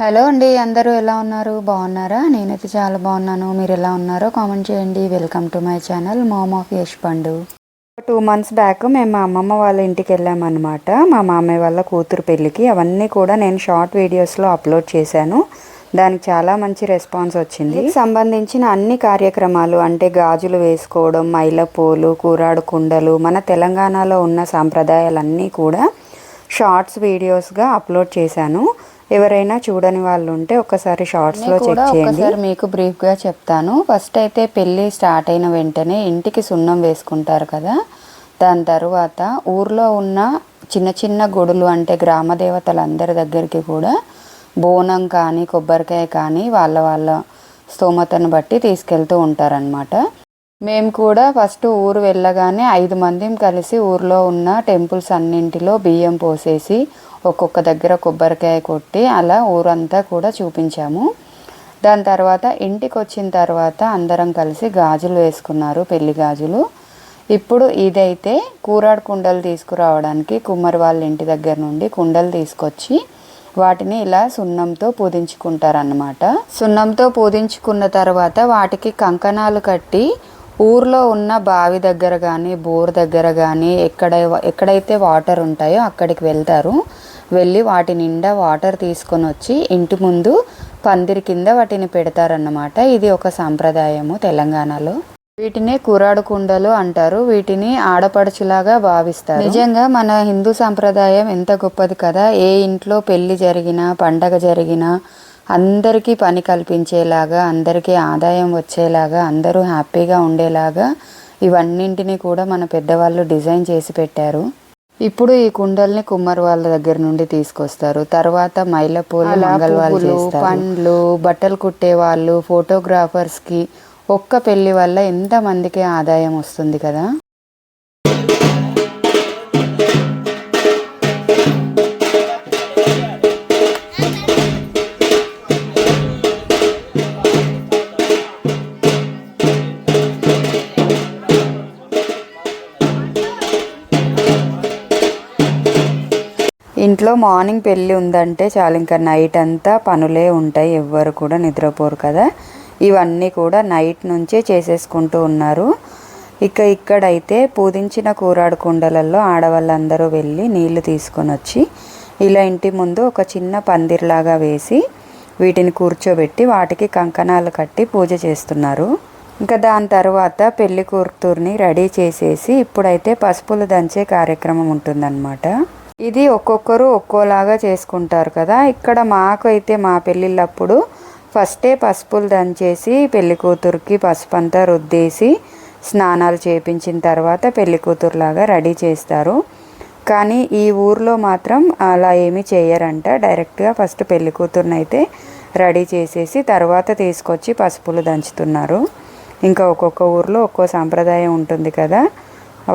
Hello అండి అందరూ ఎలా ఉన్నారు? బాగున్నారా? నేనైతే చాలా బాగున్నాను. మీరు ఎలా ఉన్నారో కామెంట్ చేయండి. Welcome to my channel mom of Yash Pandu. Two months back మేము మా అమ్మమ్మ వాళ్ళ ఇంటికి వెళ్ళామన్నమాట మా మామయ్య వాళ్ళ కూతురు పెళ్ళికి. అవన్నీ కూడా నేను షార్ట్ వీడియోస్లో అప్లోడ్ చేశాను. దానికి చాలా మంచి రెస్పాన్స్ వచ్చింది. సంబంధించిన అన్ని కార్యక్రమాలు అంటే గాజులు వేసుకోవడం మైలపూలు కూరాడు కుండలు మన తెలంగాణలో ఉన్న సాంప్రదాయాలన్నీ కూడా షార్ట్స్ వీడియోస్గా అప్లోడ్ చేశాను. ఎవరైనా చూడని వాళ్ళు ఉంటే ఒకసారి షార్ట్స్లో చెక్ చేయండి. మీకు బ్రీఫ్గా చెప్తాను. ఫస్ట్ అయితే పెళ్ళి స్టార్ట్ అయిన వెంటనే ఇంటికి సున్నం వేసుకుంటారు కదా. దాని తర్వాత ఊర్లో ఉన్న చిన్న చిన్న గుడులు అంటే గ్రామ దేవతలందరి దగ్గరికి కూడా బోనం కానీ కొబ్బరికాయ కానీ వాళ్ళ వాళ్ళ స్తోమతను బట్టి తీసుకెళ్తూ ఉంటారనమాట మేము కూడా ఫస్ట్ ఊరు వెళ్ళగానే ఐదు మందిం కలిసి ఊర్లో ఉన్న టెంపుల్స్ అన్నింటిలో బియ్యం పోసేసి ఒక్కొక్క దగ్గర కొబ్బరికాయ కొట్టి అలా ఊరంతా కూడా చూపించాము. దాని తర్వాత ఇంటికి వచ్చిన తర్వాత అందరం కలిసి గాజులు వేసుకున్నారు పెళ్ళి గాజులు. ఇప్పుడు ఇదైతే కూరాడు కుండలు తీసుకురావడానికి కుమ్మరి వాళ్ళ ఇంటి దగ్గర నుండి కుండలు తీసుకొచ్చి వాటిని ఇలా సున్నంతో పూజించుకుంటారన్నమాట సున్నంతో పూజించుకున్న తర్వాత వాటికి కంకణాలు కట్టి ఊర్లో ఉన్న బావి దగ్గర కానీ బోర్ దగ్గర కానీ ఎక్కడ ఎక్కడైతే వాటర్ ఉంటాయో అక్కడికి వెళ్తారు. వెళ్ళి వాటి నిండా వాటర్ తీసుకొని వచ్చి ఇంటి ముందు పందిరి కింద వాటిని పెడతారన్నమాట. ఇది ఒక సాంప్రదాయము తెలంగాణలో. వీటిని కూరాడు కుండలు అంటారు. వీటిని ఆడపడుచులాగా భావిస్తారు. నిజంగా మన హిందూ సాంప్రదాయం ఎంత గొప్పది కదా. ఏ ఇంట్లో పెళ్ళి జరిగినా పండగ జరిగినా అందరికీ పని కల్పించేలాగా అందరికీ ఆదాయం వచ్చేలాగా అందరూ హ్యాపీగా ఉండేలాగా ఇవన్నింటినీ కూడా మన పెద్దవాళ్ళు డిజైన్ చేసి పెట్టారు. ఇప్పుడు ఈ కుండల్ని కుమ్మరి వాళ్ళ దగ్గర నుండి తీసుకొస్తారు. తర్వాత మైలపూలు మంగళవాళ్ళు పండ్లు బట్టలు కుట్టే వాళ్ళు ఫోటోగ్రాఫర్స్కి ఒక్క పెళ్ళి వల్ల ఎంతమందికి ఆదాయం వస్తుంది కదా? ఇంట్లో మార్నింగ్ పెళ్ళి ఉందంటే చాలు ఇంకా నైట్ అంతా పనులే ఉంటాయి ఎవ్వరు కూడా నిద్రపోరు కదా. ఇవన్నీ కూడా నైట్ నుంచే చేసేసుకుంటూ ఉన్నారు. ఇక ఇక్కడైతే పూదించిన కూరాడు కుండలలో ఆడవాళ్ళందరూ వెళ్ళి నీళ్ళు తీసుకొని వచ్చి ఇలా ఇంటి ముందు ఒక చిన్న పందిర్లాగా వేసి వీటిని కూర్చోబెట్టి వాటికి కంకణాలు కట్టి పూజ చేస్తున్నారు. ఇంకా దాని తర్వాత పెళ్ళి కూతుర్ని రెడీ చేసేసి ఇప్పుడైతే పసుపులు దంచే కార్యక్రమం ఉంటుందన్నమాట. ఇది ఒక్కొక్కరు ఒక్కోలాగా చేసుకుంటారు కదా. ఇక్కడ మాకు అయితే మా పెళ్ళిళ్ళప్పుడు ఫస్టే పసుపులు దంచేసి పెళ్ళి కూతురికి పసుపు అంతా రుద్దేసి స్నానాలు చేపించిన తర్వాత పెళ్ళి కూతురులాగా రెడీ చేస్తారు. కానీ ఈ ఊర్లో మాత్రం అలా ఏమీ చేయరంట. డైరెక్ట్గా ఫస్ట్ పెళ్ళి కూతురుని అయితే రెడీ చేసేసి తర్వాత తీసుకొచ్చి పసుపులు దంచుతున్నారు. ఇంకా ఒక్కొక్క ఊర్లో ఒక్కో సాంప్రదాయం ఉంటుంది కదా.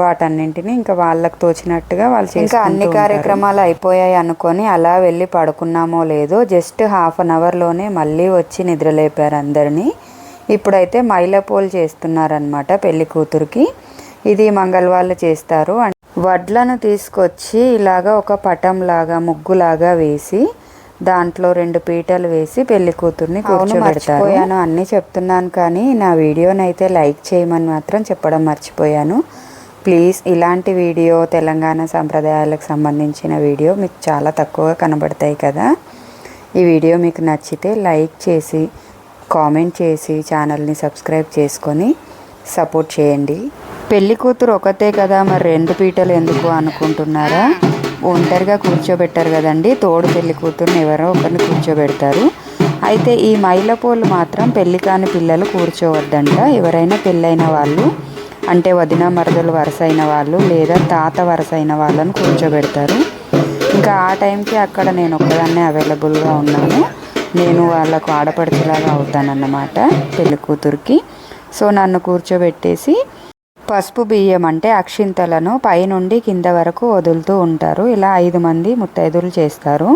వాటన్నింటిని ఇంకా వాళ్ళకి తోచినట్టుగా వాళ్ళు ఇంకా అన్ని కార్యక్రమాలు అయిపోయాయి అనుకొని అలా వెళ్ళి పడుకున్నామో లేదో జస్ట్ హాఫ్ అన్ అవర్లోనే మళ్ళీ వచ్చి నిద్రలేపారు అందరినీ. ఇప్పుడైతే మైలపోలు చేస్తున్నారనమాట పెళ్ళి కూతురికి. ఇది మంగళవాళ్ళు చేస్తారు. వడ్లను తీసుకొచ్చి ఇలాగా ఒక పటంలాగా ముగ్గులాగా వేసి దాంట్లో రెండు పీటలు వేసి పెళ్ళి కూతుర్ని కూర్చోబెడతారు. అన్నీ చెప్తున్నాను కానీ నా వీడియోని అయితే లైక్ చేయమని మాత్రం చెప్పడం మర్చిపోయాను. ప్లీజ్ ఇలాంటి వీడియో తెలంగాణ సంప్రదాయాలకు సంబంధించిన వీడియో మీకు చాలా తక్కువగా కనబడతాయి కదా. ఈ వీడియో మీకు నచ్చితే లైక్ చేసి కామెంట్ చేసి ఛానల్ని సబ్స్క్రైబ్ చేసుకొని సపోర్ట్ చేయండి. పెళ్ళి కూతురు ఒకతే కదా మరి రెండు పీటలు ఎందుకు అనుకుంటున్నారా? ఒంటరిగా కూర్చోబెట్టారు కదండి తోడు పెళ్ళి కూతురుని ఎవరో ఒకరిని కూర్చోబెడతారు. అయితే ఈ మైలపోలు మాత్రం పెళ్ళి కాని పిల్లలు కూర్చోవద్దంట ఎవరైనా పెళ్ళైన వాళ్ళు. అంటే వదిన మరదలు వరసైన వాళ్ళు లేదా తాత వరసైన వాళ్ళని కూర్చోబెడతారు. ఇంకా ఆ టైంకి అక్కడ నేను ఒక్కదాన్నే అవైలబుల్గా ఉన్నాను. నేను వాళ్ళకు ఆడపడిచేలాగా అవుతానన్నమాట పెళ్ళి కూతురికి. సో నన్ను కూర్చోబెట్టేసి పసుపు బియ్యం అంటే అక్షింతలను పైనుండి కింద వరకు వదులుతూ ఉంటారు. ఇలా ఐదు మంది ముత్తైదులు చేస్తారు.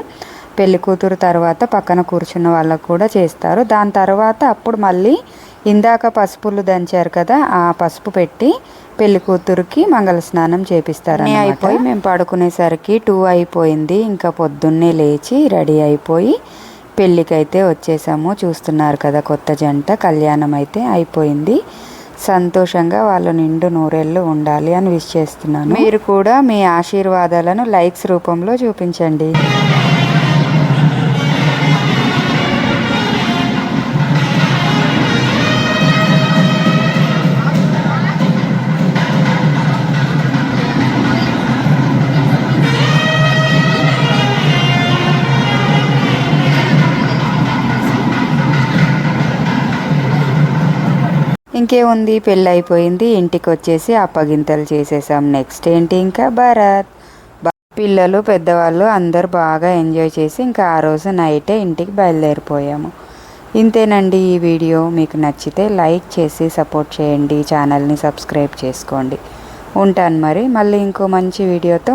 పెళ్ళి కూతురు తర్వాత పక్కన కూర్చున్న వాళ్ళకు కూడా చేస్తారు. దాని తర్వాత అప్పుడు మళ్ళీ ఇందాక పసుపులు దంచారు కదా ఆ పసుపు పెట్టి పెళ్ళి కూతురుకి మంగళ స్నానం చేపిస్తారు అయిపోయి మేము పడుకునేసరికి టూ అయిపోయింది ఇంకా పొద్దున్నే లేచి రెడీ అయిపోయి పెళ్ళికైతే వచ్చేసాము. చూస్తున్నారు కదా కొత్త జంట కళ్యాణం అయితే అయిపోయింది. సంతోషంగా వాళ్ళు నిండు నూరేళ్ళు ఉండాలి అని విష్ చేస్తున్నాను. మీరు కూడా మీ ఆశీర్వాదాలను లైక్స్ రూపంలో చూపించండి. ఇంకేముంది? పెళ్ళి అయిపోయింది ఇంటికి వచ్చేసి అప్పగింతలు చేసేసాం. నెక్స్ట్ ఏంటి? ఇంకా భరత్. పిల్లలు పెద్దవాళ్ళు అందరూ బాగా ఎంజాయ్ చేసి ఇంకా ఆ రోజు నైటే ఇంటికి బయలుదేరిపోయాము. ఇంతేనండి ఈ వీడియో. మీకు నచ్చితే లైక్ చేసి సపోర్ట్ చేయండి. ఛానల్ని సబ్స్క్రైబ్ చేసుకోండి. ఉంటాను మరి. మళ్ళీ ఇంకో మంచి వీడియోతో